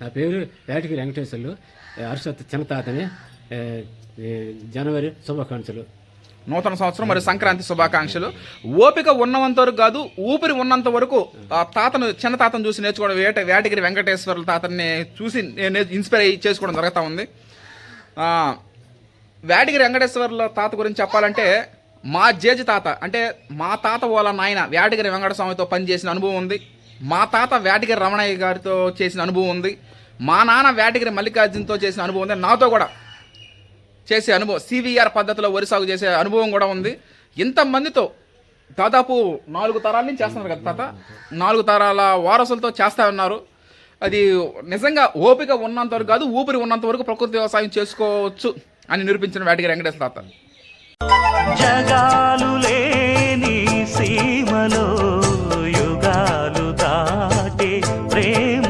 నా పేరు వేటగిరి వెంకటేశ్వర్లు. అరిషత్ చిన్నతాతని ఏ, జనవరి శుభాకాంక్షలు. నూతన సంవత్సరం మరియు సంక్రాంతి శుభాకాంక్షలు. ఓపిక ఉన్నంత వరకు కాదు ఊపిరి ఉన్నంత వరకు ఆ తాతను చిన్న తాతను చూసి నేర్చుకోవడం వేట వేటగిరి వెంకటేశ్వర్ల తాతని చూసి నేను ఇన్స్పైర్ అయ్యి చేసుకోవడం జరుగుతూ ఉంది. వేటగిరి వెంకటేశ్వర్ల తాత గురించి చెప్పాలంటే మా జేజి తాత అంటే మా తాత వాళ్ళ నాయన వేటగిరి వెంకట స్వామితో పనిచేసిన అనుభవం ఉంది. మా తాత వేటగిరి రమణయ్య గారితో చేసిన అనుభవం ఉంది. మా నాన్న వేటగిరి మల్లికార్జునతో చేసిన అనుభవం ఉంది. నాతో కూడా చేసే అనుభవం సివిఆర్ పద్ధతిలో వరి సాగు చేసే అనుభవం కూడా ఉంది. ఇంతమందితో దాదాపు నాలుగు తరాల నుంచి చేస్తున్నారు కదా తాత. నాలుగు తరాల వారసులతో చేస్తా ఉన్నారు. అది నిజంగా ఓపిక ఉన్నంత వరకు కాదు ఊపిరి ఉన్నంత వరకు ప్రకృతి వ్యవసాయం చేసుకోవచ్చు అని నిరూపించిన వేటగిరి వెంకటేశ్వర తాత. supremo.